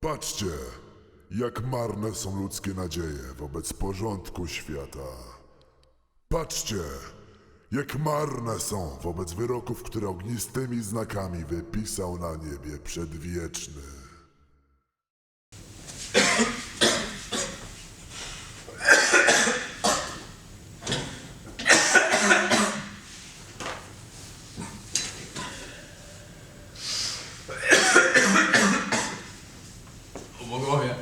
Patrzcie, jak marne są ludzkie nadzieje wobec porządku świata. Patrzcie, jak marne są wobec wyroków, które ognistymi znakami wypisał na niebie przedwieczny. O bogowie.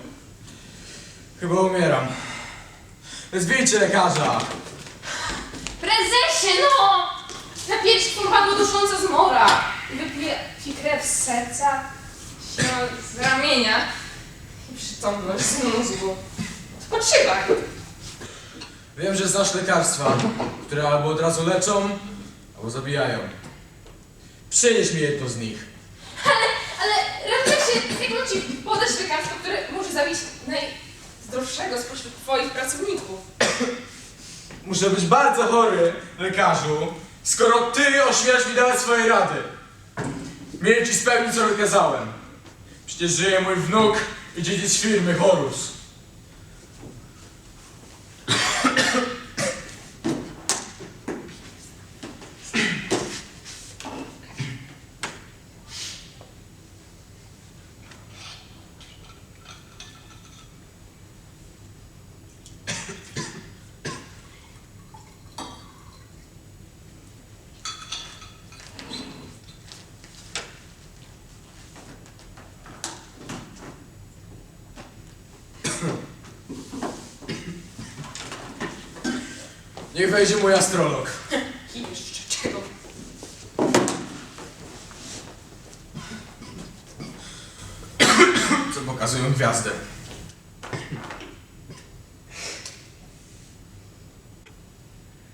Chyba umieram. Zwijcie lekarza! Prezesie, no! Napijesz pomadło duszące z mora i wypije ci krew z serca, z ramienia i przytomność z mózgu. Odpoczywaj! Wiem, że znasz lekarstwa, które albo od razu leczą, albo zabijają. Przynieś mi jedno z nich. Ale, ale prezesie, jak mam ci podać lekarstwo, które może zabić najzdrowszego spośród twoich pracowników? Muszę być bardzo chory, lekarzu, skoro ty ośmielasz mi dawać swoje rady. Mieli ci spełnić, co rozkazałem. Przecież żyje mój wnuk i dziedzic firmy Horus. Niech wejdzie mój astrolog. Jeszcze czego? Co pokazują gwiazdy.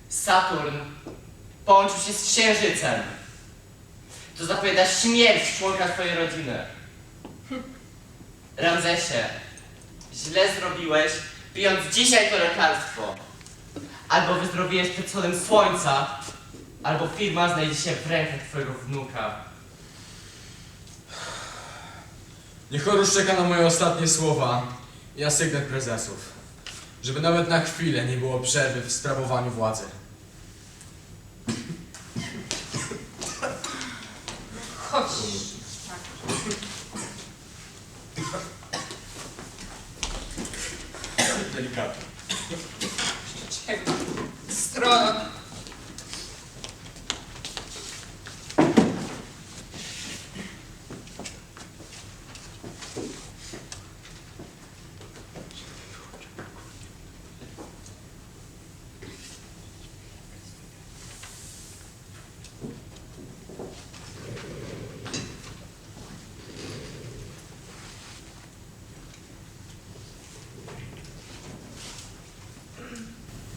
Saturn połączył się z Księżycem. To zapowiada śmierć członka twojej rodziny. Ramzesie, źle zrobiłeś, pijąc dzisiaj to lekarstwo. Albo wyzdrowiejesz przed wschodem słońca, albo firma znajdzie się w rękach twojego wnuka. Niech czeka na moje ostatnie słowa i asygnet prezesów. Żeby nawet na chwilę nie było przerwy w sprawowaniu władzy. Chodź. Delikatnie. strada.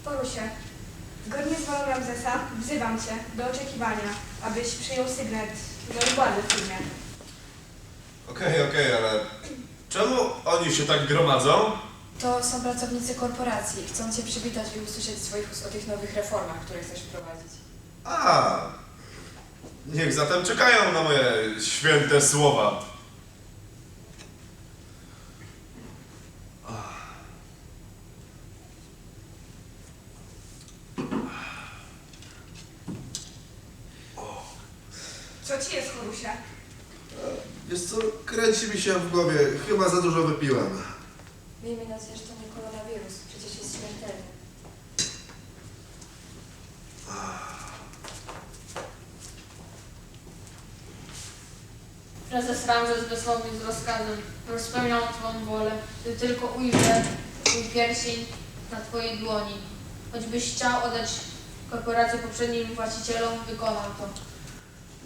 Poruszek. Ramzesa wzywam cię do oczekiwania, abyś przyjął sygnet do władzy w firmie. Okej, okej, ale czemu oni się tak gromadzą? To są pracownicy korporacji. Chcą cię przywitać i usłyszeć z twoich ust o tych nowych reformach, które chcesz wprowadzić. A, niech zatem czekają na moje święte słowa. Co ci jest, Horusie? Wiesz co, kręci mi się w głowie. Chyba za dużo wypiłem. Miejmy nadzieję, że to nie koronawirus. Przecież jest śmiertelny. Prezes Ramzes wysłał mnie z rozkazem, że spełniał Twą wolę, gdy tylko ujrzę Twój pierścień na Twojej dłoni. Choćbyś chciał oddać korporację poprzednim właścicielom, wykonam to.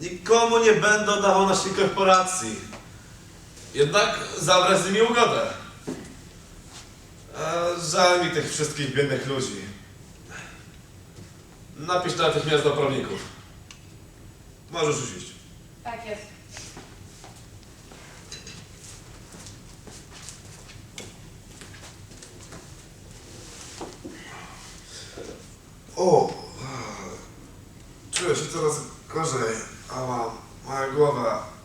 Nikomu nie będę oddawał naszej korporacji. Jednak zawrę z nimi ugodę. A, żal mi tych wszystkich biednych ludzi. Napisz natychmiast do prawników. Możesz już iść. Tak jest. O! Czuję się coraz gorzej. Ała, moja głowa.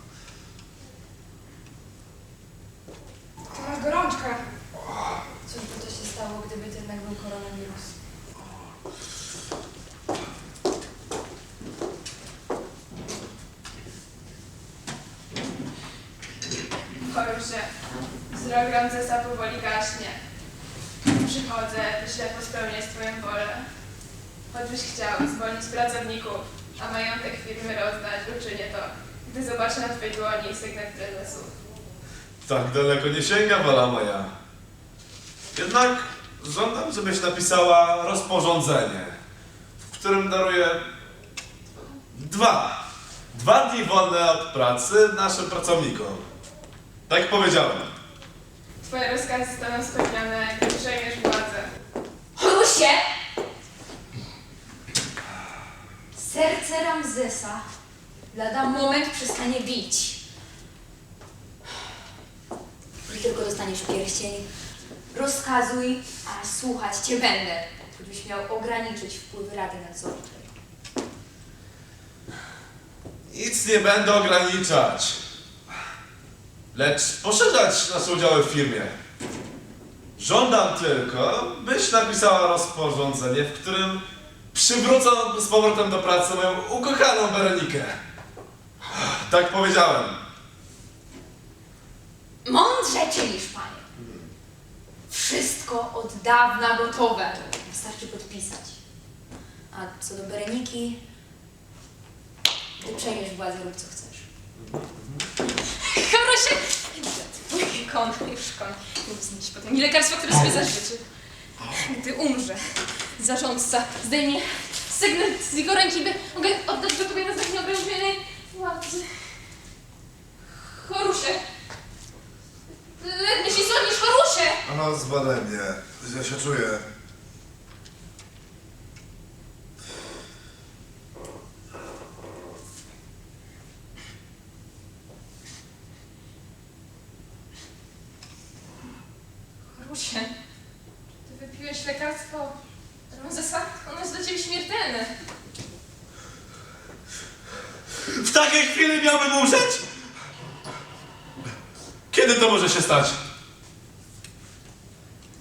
Się. Wzrok Ramzesa powoli gaśnie. Przychodzę, ślepo spełniać Twoją wolę. Choćbyś chciał zwolnić pracowników, a majątek firmy rozdać, uczynię to, gdy zobaczę na Twojej dłoni sygnet prezesów. Tak daleko nie sięga wola moja. Jednak żądam, żebyś napisała rozporządzenie, w którym daruję dwa. Dwa dni wolne od pracy naszym pracownikom. Tak powiedziałem. Twoje rozkazy zostaną spełnione, gdy przejmiesz władzę. Horusie! Serce Ramzesa lada moment przestanie bić. Gdy tylko dostaniesz pierścień, rozkazuj, a słuchać cię będę. Gdybyś miał ograniczyć wpływ Rady Nadzorczej. Nic nie będę ograniczać, lecz poszerzać nasze udziały w firmie. Żądam tylko, byś napisała rozporządzenie, w którym przywrócę z powrotem do pracy moją ukochaną Weronikę. Tak powiedziałem. Mądrze czynisz, panie. Wszystko od dawna gotowe. Wystarczy podpisać. A co do Bereniki, gdy przejmiesz władzę, rób co chcesz. Horusie! Kon, już kon. Nie wznieś potem. I lekarstwo, które sobie zażyczy. Gdy umrze, zarządca zdejmie sygnet z jego ręki, by mogę oddać go tobie na znak nieograniczonej władzy. Horusie! Ledwie się słonisz, Horusie! Ano, zbadaj mnie. Źle się czuję. Horusie, ty wypiłeś lekarstwo Ramzesa? Ono jest dla ciebie śmiertelne. W takiej chwili miałbym umrzeć? Kiedy to może się stać?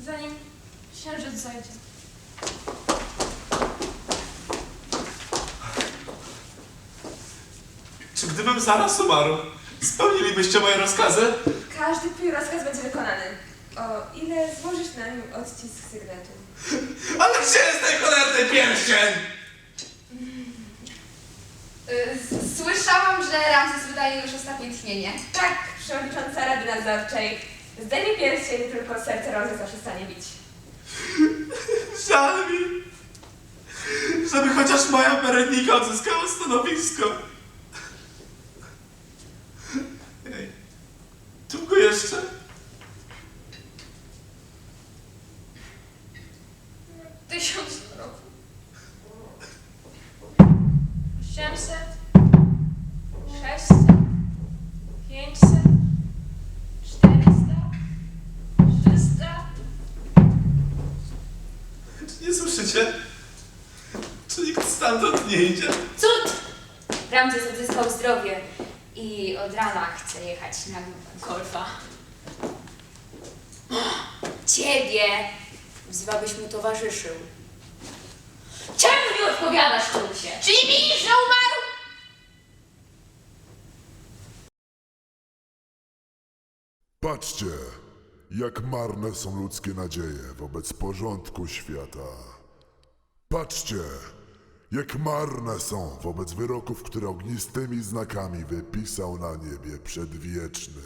Zanim księżyc zajdzie. Czy gdybym zaraz umarł, spełnilibyście moje rozkazy? Każdy twój rozkaz będzie wykonany. O ile złożysz na nim odcisk sygnetu. Ale gdzie jest ten cholerny pierścień? Y, Słyszałam, że Ramzes wydaje już ostatnie tchnienie. Tak, przewodnicząca Rady Nadzorczej. Zdejmie pierścień, tylko serce Ramzesa przestanie bić. Żal mi, żeby chociaż moja Berenika odzyskała stanowisko. Ej, długo jeszcze? Czy nie słyszycie? Czy nikt stamtąd nie idzie? Cud! Ramzes odzyskał zdrowie i od rana chce jechać na golfa. Ciebie wzywabyś mu towarzyszył. Czemu mi odpowiadasz, Krusie? Czy nie widzisz, że umarł? Patrzcie, jak marne są ludzkie nadzieje wobec porządku świata. Patrzcie, jak marne są wobec wyroków, które ognistymi znakami wypisał na niebie przedwieczny.